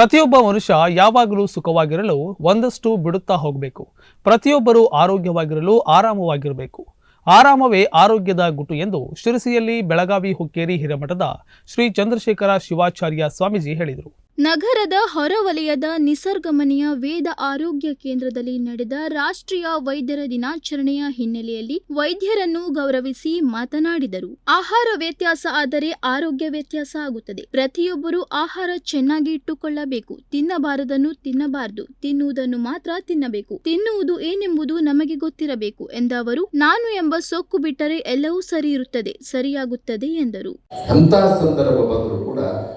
ಪ್ರತಿಯೊಬ್ಬ ಮನುಷ್ಯ ಯಾವಾಗಲೂ ಸುಖವಾಗಿರಲು ಒಂದಷ್ಟು ಬಿಡುತ್ತಾ ಹೋಗಬೇಕು. ಪ್ರತಿಯೊಬ್ಬರು ಆರೋಗ್ಯವಾಗಿರಲು ಆರಾಮವಾಗಿರಬೇಕು. ಆರಾಮವೇ ಆರೋಗ್ಯದ ಗುಟ್ಟು ಎಂದು ಶಿರಸಿಯಲ್ಲಿ ಬೆಳಗಾವಿ ಹುಕ್ಕೇರಿ ಹಿರೇಮಠದ ಶ್ರೀ ಚಂದ್ರಶೇಖರ ಶಿವಾಚಾರ್ಯ ಸ್ವಾಮೀಜಿ ಹೇಳಿದರು. ನಗರದ ಹೊರವಲಯದ ನಿಸರ್ಗಮನೆಯ ವೇದ ಆರೋಗ್ಯ ಕೇಂದ್ರದಲ್ಲಿ ನಡೆದ ರಾಷ್ಟ್ರೀಯ ವೈದ್ಯರ ದಿನಾಚರಣೆಯ ಹಿನ್ನೆಲೆಯಲ್ಲಿ ವೈದ್ಯರನ್ನು ಗೌರವಿಸಿ ಮಾತನಾಡಿದರು. ಆಹಾರ ವ್ಯತ್ಯಾಸ ಆದರೆ ಆರೋಗ್ಯ ವ್ಯತ್ಯಾಸ ಆಗುತ್ತದೆ. ಪ್ರತಿಯೊಬ್ಬರು ಆಹಾರ ಚೆನ್ನಾಗಿ ಇಟ್ಟುಕೊಳ್ಳಬೇಕು. ತಿನ್ನಬಾರದನ್ನು ತಿನ್ನಬಾರದು. ತಿನ್ನುವುದನ್ನು ಮಾತ್ರ ತಿನ್ನಬೇಕು. ತಿನ್ನುವುದು ಏನೆಂಬುದು ನಮಗೆ ಗೊತ್ತಿರಬೇಕು ಎಂದ ಅವರು, ನಾನು ಎಂಬ ಸೊಕ್ಕು ಬಿಟ್ಟರೆ ಎಲ್ಲವೂ ಸರಿ ಇರುತ್ತದೆ. ಸರಿಯಾಗುತ್ತದೆ ಎಂದರು.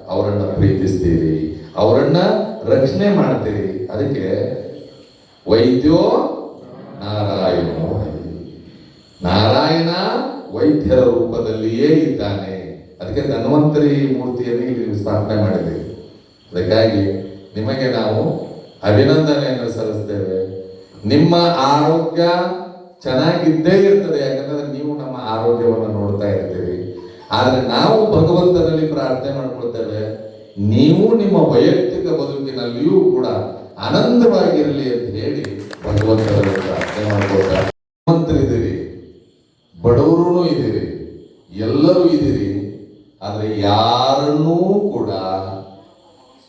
ಅವರನ್ನ ಪ್ರೀತಿಸ್ತೀರಿ. ಅವರನ್ನ ರಕ್ಷಣೆ ಮಾಡ್ತೀರಿ. ಅದಕ್ಕೆ ವೈದ್ಯೋ ನಾರಾಯಣ. ನಾರಾಯಣ ವೈದ್ಯರ ರೂಪದಲ್ಲಿಯೇ ಇದ್ದಾನೆ. ಅದಕ್ಕೆ ಧನ್ವಂತರಿ ಮೂರ್ತಿಯನ್ನು ಇಲ್ಲಿ ಸ್ಥಾಪನೆ ಮಾಡಿದೆ. ಅದಕ್ಕಾಗಿ ನಿಮಗೆ ನಾವು ಅಭಿನಂದನೆಯನ್ನು ಸಲ್ಲಿಸ್ತೇವೆ. ನಿಮ್ಮ ಆರೋಗ್ಯ ಚೆನ್ನಾಗಿದ್ದೇ ಇರ್ತದೆ, ಯಾಕಂದ್ರೆ ನೀವು ನಮ್ಮ ಆರೋಗ್ಯವನ್ನು ನೋಡ್ತಾ ಇರ್ತೀರಿ. ಆದರೆ ನಾವು ಭಗವಂತನಲ್ಲಿ ಪ್ರಾರ್ಥನೆ ಮಾಡ್ಕೊಳ್ತೇವೆ. ನೀವು ನಿಮ್ಮ ವೈಯಕ್ತಿಕ ಬದುಕಿನಲ್ಲಿಯೂ ಕೂಡ ಆನಂದವಾಗಿರಲಿ ಅಂತ ಹೇಳಿ ಶ್ರೀಮಂತರಿದ್ದೀರಿ ಬಡವರು ಇದ್ದೀರಿ. ಎಲ್ಲರೂ ಇದ್ದೀರಿ, ಆದರೆ ಯಾರನ್ನೂ ಕೂಡ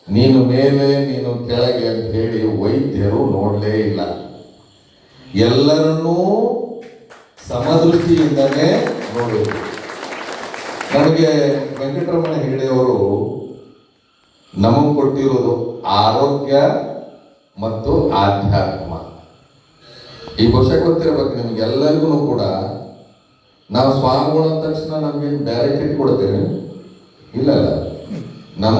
ನೀನು ಮೇಲೆ, ನೀನು ಕೆಳಗೆ ಅಂತ ಹೇಳಿ ವೈದ್ಯರು ನೋಡಲೇ ಇಲ್ಲ. ಎಲ್ಲರನ್ನೂ ಸಮದೃಷ್ಟಿಯಿಂದನೇ ನೋಡಬೇಕು ನಮಗೆ ವೆಂಕಟರಮಣ ಹೆಗಡೆಯವರು ನಮಗೆ ಕೊಟ್ಟಿರೋದು ಆರೋಗ್ಯ ಮತ್ತು ಆಧ್ಯಾತ್ಮ. ಈ ಬಹುಶಃ ಗೊತ್ತಿರಬೇಕು ನಿಮ್ಗೆಲ್ಲರಿಗೂ ಕೂಡ. ನಾವು ಸ್ವಾಮಿಗಳು ತಕ್ಷಣ ನಮ್ಗೇನು ಡೈರೆಕ್ಟ್ ಕಿಟ್ ಕೊಡ್ತೇವೆ ಇಲ್ಲ ಅಲ್ಲ ನಮ್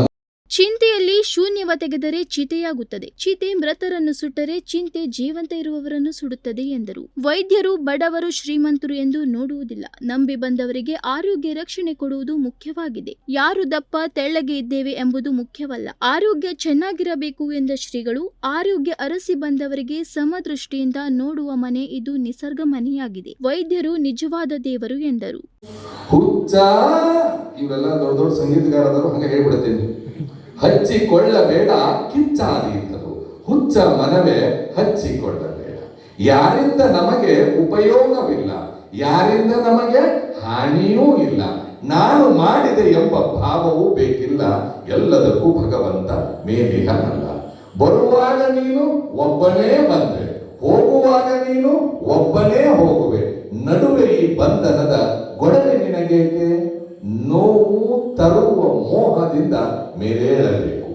ಚಿಂತೆಯಲ್ಲಿ ಶೂನ್ಯವ ತೆಗೆದರೆ ಚಿತೆಯಾಗುತ್ತದೆ. ಚಿತೆ ಮೃತರನ್ನು ಸುಟ್ಟರೆ ಚಿಂತೆ ಜೀವಂತ ಇರುವವರನ್ನು ಸುಡುತ್ತದೆ ಎಂದರು. ವೈದ್ಯರು ಬಡವರು ಶ್ರೀಮಂತರು ಎಂದು ನೋಡುವುದಿಲ್ಲ. ನಂಬಿ ಬಂದವರಿಗೆ ಆರೋಗ್ಯ ರಕ್ಷಣೆ ಕೊಡುವುದು ಮುಖ್ಯವಾಗಿದೆ. ಯಾರು ದಪ್ಪ ತೆಳ್ಳಗೆ ಇದ್ದೇವೆ ಎಂಬುದು ಮುಖ್ಯವಲ್ಲ. ಆರೋಗ್ಯ ಚೆನ್ನಾಗಿರಬೇಕು ಎಂದ ಶ್ರೀಗಳು ಆರೋಗ್ಯ ಅರಸಿ ಬಂದವರಿಗೆ ಸಮದೃಷ್ಟಿಯಿಂದ ನೋಡುವ ಮನೆ ಇದು ನಿಸರ್ಗ ಮನೆಯಾಗಿದೆ ವೈದ್ಯರು ನಿಜವಾದ ದೇವರು ಎಂದರು. ಇವೆಲ್ಲ ದೊಡ್ಡ ದೊಡ್ಡ ಸಂಗೀತಗಾರದವರು ಹಂಗೆ ಹೇಳ್ಬಿಡ್ತೀನಿ. ಹಚ್ಚಿಕೊಳ್ಳಬೇಡ ಕಿಚ್ಚಾದೀತರು ಹುಚ್ಚ ಮನವೇ ಹಚ್ಚಿಕೊಳ್ಳಬೇಡ. ಯಾರಿಂದ ನಮಗೆ ಉಪಯೋಗವಿಲ್ಲ, ಯಾರಿಂದ ನಮಗೆ ಹಾನಿಯೂ ಇಲ್ಲ, ನಾನು ಮಾಡಿದೆ ಎಂಬ ಭಾವವೂ ಬೇಕಿಲ್ಲ, ಎಲ್ಲದಕ್ಕೂ ಭಗವಂತ ಮೇಲಿಹನಲ್ಲ. ಬರುವಾಗ ನೀನು ಒಬ್ಬನೇ ಬಂದೆ, ಹೋಗುವಾಗ ನೀನು ಒಬ್ಬನೇ ಹೋಗುವೆ. ನಡುವೆ ಈ ಬಂಧನದ ಗೊಡಲೆ ನಿನಗೇಕೆ? ನೋವು ತರುವ ಮೋಹದಿಂದ ಮೇಲೇಳಬೇಕು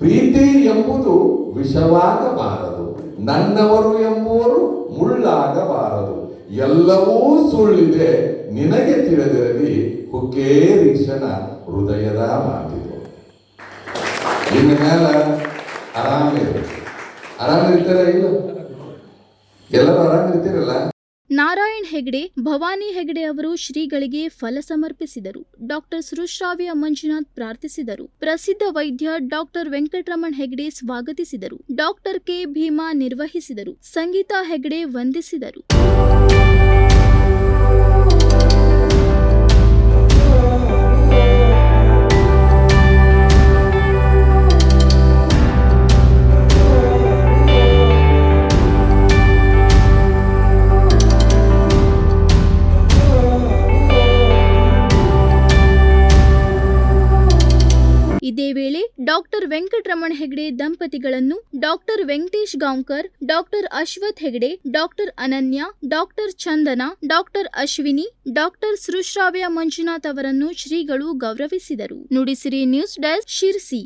ಪ್ರೀತಿ ಎಂಬುದು ವಿಷವಾಗಬಾರದು. ನನ್ನವರು ಎಂಬುವರು ಮುಳ್ಳಾಗಬಾರದು. ಎಲ್ಲವೂ ಸುಳ್ಳಿದೆ, ನಿನಗೆ ತಿಳಿದಿರಲಿ ಹುಕ್ಕೇರೀಶನ ಹೃದಯದ ಮಾತಿದು. ಇನ್ನು ಮೇಲೆ ಆರಾಮಿರು ಆರಾಮಿರ್ತಾರೆ ಇಲ್ಲ? ಎಲ್ಲರೂ ಆರಾಮಿರ್ತೀರಲ್ಲ ನಾರಾಯಣ್ ಹೆಗ್ಡೆ, ಭವಾನಿ ಹೆಗ್ಡೆ ಅವರು ಶ್ರೀಗಳಿಗೆ ಫಲ ಸಮರ್ಪಿಸಿದರು. ಡಾಕ್ಟರ್ ಸುಶ್ರಾವ್ಯ ಮಂಜುನಾಥ್ ಪ್ರಾರ್ಥಿಸಿದರು. ಪ್ರಸಿದ್ಧ ವೈದ್ಯ ಡಾಕ್ಟರ್ ವೆಂಕಟರಮಣ್ ಹೆಗ್ಡೆ ಸ್ವಾಗತಿಸಿದರು. Doctor K. ಭೀಮಾ ನಿರ್ವಹಿಸಿದರು. ಸಂಗೀತಾ ಹೆಗ್ಡೆ ವಂದಿಸಿದರು. ಇದೇ ವೇಳೆ doctor Venkataramana Hegde ದಂಪತಿಗಳನ್ನು doctor Venkatesh Gaonkar, doctor Ashwath Hegde, doctor Ananya, doctor Chandana, doctor Ashwini, doctor Sushravya Manjunath ಅವರನ್ನು ಶ್ರೀಗಳು ಗೌರವಿಸಿದರು. Nudisiri news desk Sirsi.